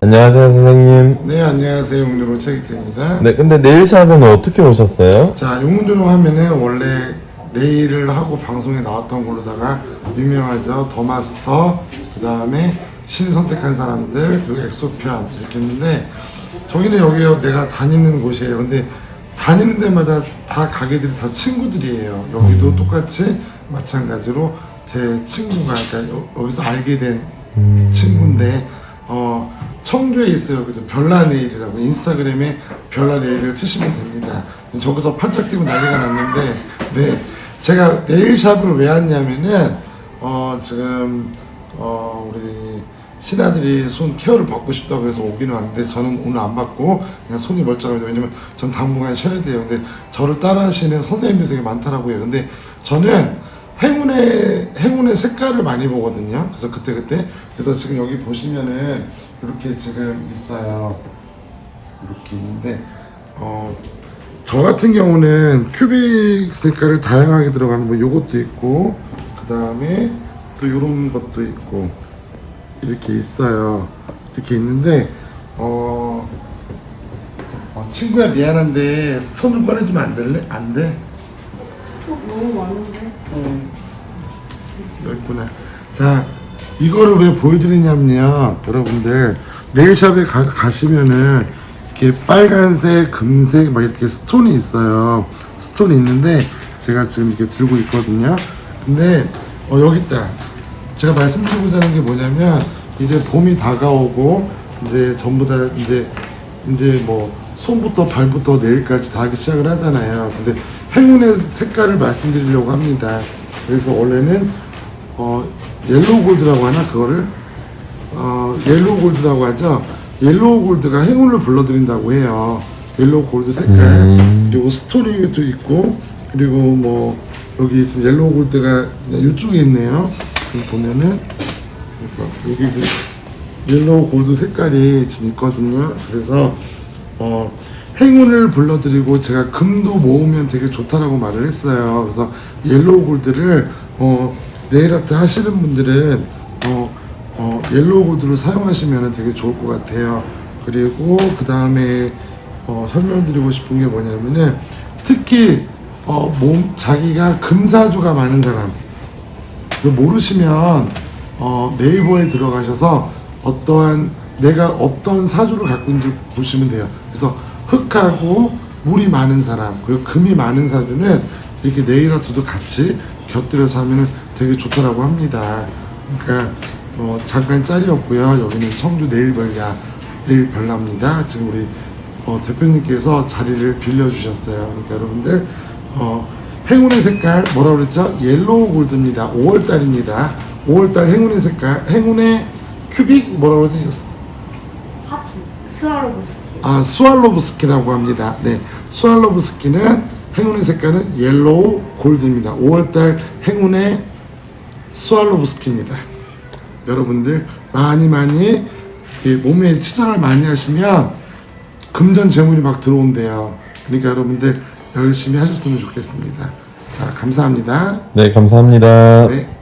안녕하세요, 선생님. 네 안녕하세요. 용준호 책이트입니다. 네, 근데 네일샵에는 어떻게 오셨어요? 자 용준호 하면은 원래 네일을 하고 방송에 나왔던 걸로다가 유명하죠. 더 마스터 그 다음에 신을 선택한 사람들 그리고 엑소피아 이렇게 했는데 저기는 여기 내가 다니는 곳이에요. 근데 다니는 데마다 다 가게들이 다 친구들이에요. 여기도 똑같이 마찬가지로 제 친구가 그러니까 여- 여기서 알게 된 친구인데 어 청주에 있어요. 그죠? 별나네일이라고 인스타그램에 별나네일을 치시면 됩니다. 저기서 팔짝 뛰고 난리가 났는데 네 제가 네일샵을 왜 왔냐면은 어 지금 어 우리 신하들이 손 케어를 받고 싶다고 해서 오기는 왔는데 저는 오늘 안 받고 그냥 손이 멀쩡합니다. 왜냐면 전 당분간 쉬어야 돼요. 근데 저를 따라 하시는 선생님들이 되게 많더라고요. 근데 저는 행운의 행운의 색깔을 많이 보거든요. 그래서 그때 그때 그래서 지금 여기 보시면은 이렇게 지금 있어요. 이렇게 있는데 어. 저 같은 경우는 큐빅 색깔을 다양하게 들어가는 뭐 요것도 있고 그 다음에 또 요런 것도 있고 이렇게 있어요 이렇게 있는데 어, 어, 친구야 미안한데 스톤 좀 꺼내주면 안 될래? 안 돼? 너무 많은데? 음, 여기 있구나. 자, 이거를 왜 보여드리냐면요. 여러분들, 네일샵에 가, 가시면은, 이렇게 빨간색, 금색, 막 이렇게 스톤이 있어요. 스톤이 있는데, 제가 지금 이렇게 들고 있거든요. 근데, 어, 여기 있다. 제가 말씀드리고자 하는 게 뭐냐면, 이제 봄이 다가오고, 이제 전부 다 이제, 이제 뭐, 손부터 발부터 내일까지 다 하기 시작을 하잖아요. 근데 행운의 색깔을 말씀드리려고 합니다. 그래서 원래는 어 옐로우 골드라고 하나 그거를 어 옐로우 골드라고 하죠. 옐로우 골드가 행운을 불러들인다고 해요. 옐로우 골드 색깔 음. 그리고 스토리도 있고 그리고 뭐 여기 지금 옐로우 골드가 이쪽에 있네요. 지금 보면은 그래서 여기 지금 옐로우 골드 색깔이 지금 있거든요. 그래서 어, 행운을 불러드리고 제가 금도 모으면 되게 좋다라고 말을 했어요. 그래서 옐로우 골드를 어, 네일 아트 하시는 분들은 어, 어, 옐로우 골드를 사용하시면 되게 좋을 것 같아요. 그리고 그 다음에 어, 설명드리고 싶은 게 뭐냐면은 특히 어, 몸 자기가 금사주가 많은 사람 그 모르시면 어, 네이버에 들어가셔서 어떠한 내가 어떤 사주를 갖고 있는지 보시면 돼요. 그래서 흙하고 물이 많은 사람 그리고 금이 많은 사주는 이렇게 네일 아트도 같이 곁들여서 하면 되게 좋다라고 합니다. 그러니까 어, 잠깐 짤이었고요. 여기는 청주 네일별야 네일별나입니다. 지금 우리 어, 대표님께서 자리를 빌려주셨어요. 그러니까 여러분들 어, 행운의 색깔 뭐라 그랬죠? 옐로우 골드입니다. 5월달입니다. 5월달 행운의 색깔 행운의 큐빅 뭐라 그러셨어요? 파츠 스와로브스키 아 스왈로브스키라고 합니다. 네, 스왈로브스키는 행운의 색깔은 옐로우 골드입니다. 5월달 행운의 스왈로브스키입니다. 여러분들 많이 많이 몸에 치장을 많이 하시면 금전 재물이 막 들어온대요. 그러니까 여러분들 열심히 하셨으면 좋겠습니다. 자, 감사합니다. 네, 감사합니다. 네.